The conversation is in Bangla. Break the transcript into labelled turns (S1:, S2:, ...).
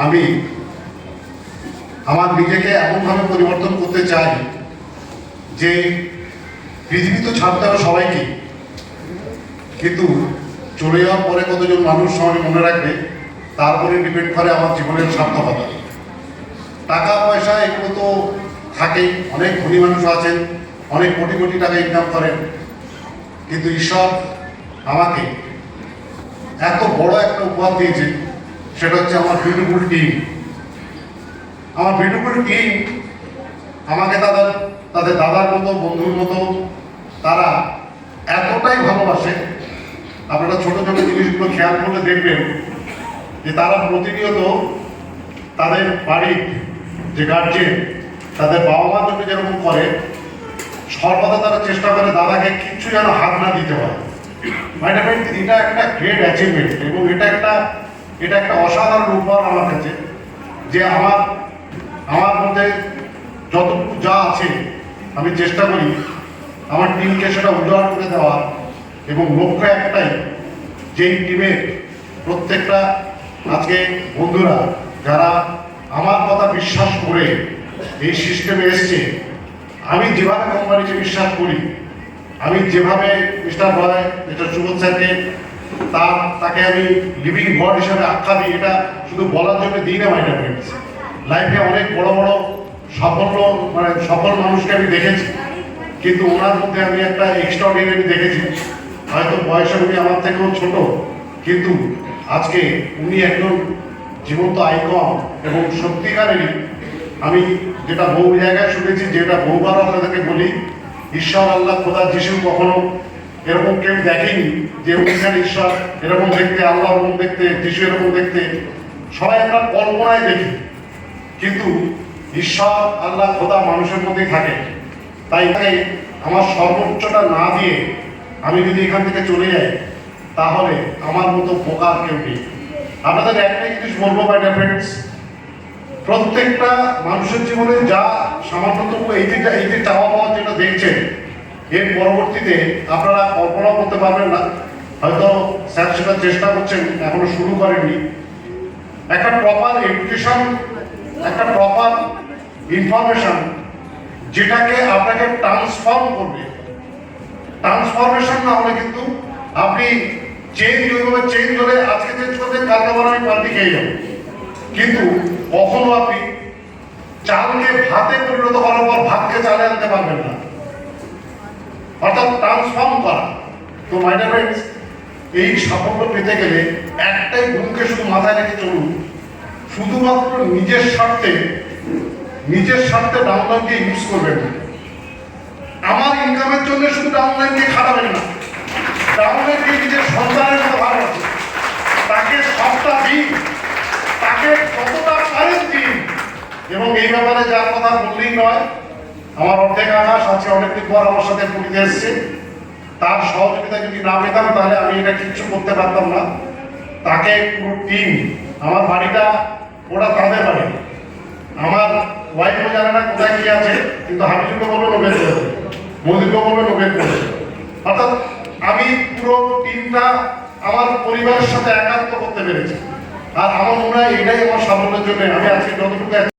S1: আমি আমার নিজেকে এমনভাবে পরিবর্তন করতে চাই যে পৃথিবী তো ছাড়তে হবে সবাইকে। কিন্তু চলে যাওয়ার পরে কতজন মানুষ আমাকে মনে রাখবে, তার তারপরে ডিপেন্ড করে আমার জীবনের সার্থকতা। টাকা, পয়সা, এগুলো তো থাকেই। অনেক ধনী মানুষ আছেন, অনেক কোটি কোটি টাকা ইনকাম করেন। কিন্তু ঈশ্বর আমাকে এত বড় একটা উপহার দিয়েছে সেটা হচ্ছে আমার বিউটিফুল টিম আমার বিউটিফুল টিম আমাকে তাদের তাদের দাদার মতো, বন্ধুর মতো, তারা এতটাই ভালোবাসে। আপনারা ছোট ছোট জিনিসগুলো খেয়াল করলে দেখবেন যে তারা প্রতিনিয়ত তাদের বাড়ির যে গার্জেন তাদের বাবা মার জন্য যেরকম করে, সর্বদা তারা চেষ্টা করে দাদাকে কিচ্ছু যেন হাত না দিতে হয়। এটা একটা গ্রেট অ্যাচিভমেন্ট এবং এটা একটা এটা একটা অসাধারণ উপহার আমার কাছে, যে আমার আমার মধ্যে যতটুকু যা আছে, আমি চেষ্টা করি আমার টিমকে সেটা উজাড় করে দেওয়া এবং লক্ষ্য একটাই, যেই টিমের প্রত্যেকটা আজকে বন্ধুরা যারা আমার কথা বিশ্বাস করে এই সিস্টেমে এসছে, আমি যেভাবে কোম্পানিকে বিশ্বাস করি, আমি যেভাবে মিস্টার বয় মিস্টার সুবোধ স্যারকে তার, তাকে আমি লিভিং গড হিসাবে আখ্যা দিই। এটা শুধু বলার জন্য দিই না মাইন্ড ফ্রেন্ডস লাইফে অনেক বড় বড় সাফল্য মানে সফল মানুষকে আমি দেখেছি। কিন্তু ওনার মধ্যে আমি একটা এক্সট্রাঅর্ডিনারি দেখেছি। হয়তো বয়সে উনি আমার থেকেও ছোট। কিন্তু আজকে উনি একজন জীবন্ত আইকন এবং সত্যিকারেরই আমি যেটা বহু জায়গায় শুনেছি, যেটা বহুবার আপনাদেরকে বলি, ঈশ্বর আল্লাহ খোদা যিশু কখনো এরকম কেউ দেখেনি যে উনিখানে ঈশ্বর এরকম দেখতে আল্লাহ এরকম দেখতে যিশু এরকম দেখতে। সবাই আমরা কল্পনায় দেখি। কিন্তু ঈশ্বর, আল্লাহ, খোদা মানুষের মধ্যেই থাকে। তাই তাই আমার সর্বোচ্চটা না দিয়ে আমি যদি এখান থেকে চলে যাই, তাহলে আমার মতো বোকার কেউ নেই। আপনাদের একটাই জিনিস বলব মাই ফ্রেন্ডস প্রত্যেকটা মানুষের জীবনে যা সামান্যতম এই যে এই যে চাওয়া পাওয়া যেটা দেখছেন এর পরবর্তীতে আপনারা কল্পনা করতে পারবেন না। হয়তো স্যার সেটা চেষ্টা করছেন, এখনও শুরু করেননি। একটা প্রপার এডুকেশন একটা প্রপার ইনফরমেশন যেটাকে আপনাকে ট্রান্সফর্ম করবে। ট্রান্সফরমেশন না হলে কিন্তু আপনি চেঞ্জ ওইভাবে চেঞ্জ হলে আজকে চেঞ্জ করবেন কালকে বলে আমি পাল্টি খেয়ে যাব। কিন্তু কখনো আপনি চালকে ভাতে পরিণত করার পর ভাতকে চালে আনতে পারবেন না। অর্থাৎ ট্রান্সফর্ম করা। তো ফ্রেন্ডস এই সাফল্য পেতে গেলে একটাই গুণকে শুধু মাথায় রেখে চলুন। শুধুমাত্র নিজের স্বার্থে নিজের স্বার্থে ডাউনলাইনকে ইউজ করবেন না। আমার ইনকামের জন্য শুধু ডাউনলাইনকে খাটাবেন না। ডাউনলাইনকে নিজের সন্তানের মতো ভালোবাসে তাকে সবটা দিন, তাকে কতটা পারেন দিন। এবং এই ব্যাপারে যার কথা বললেই নয় আমার অর্ধেক আকাশ আছে অনেকদিন পর আমার সাথে পুরীতে এসছে। তার সহযোগিতা যদি না পেতাম, তাহলে আমি এটা কিচ্ছু করতে পারতাম না। তাকে পুরো টিম আমার বাড়িটা ওটা তাদের বাড়ি। আমার ওয়াইফও জানে না কোথায় কি আছে, কিন্তু হাবিজুকে বলবে নোবেল করেছে মোদিকে বলবে নোবেল করেছে। অর্থাৎ আমি পুরো টিমটা আমার পরিবারের সাথে একাত্ম করতে পেরেছি। আর আমার মনে হয় এটাই আমার সাফল্যের জন্য আমি আজকে যতটুকু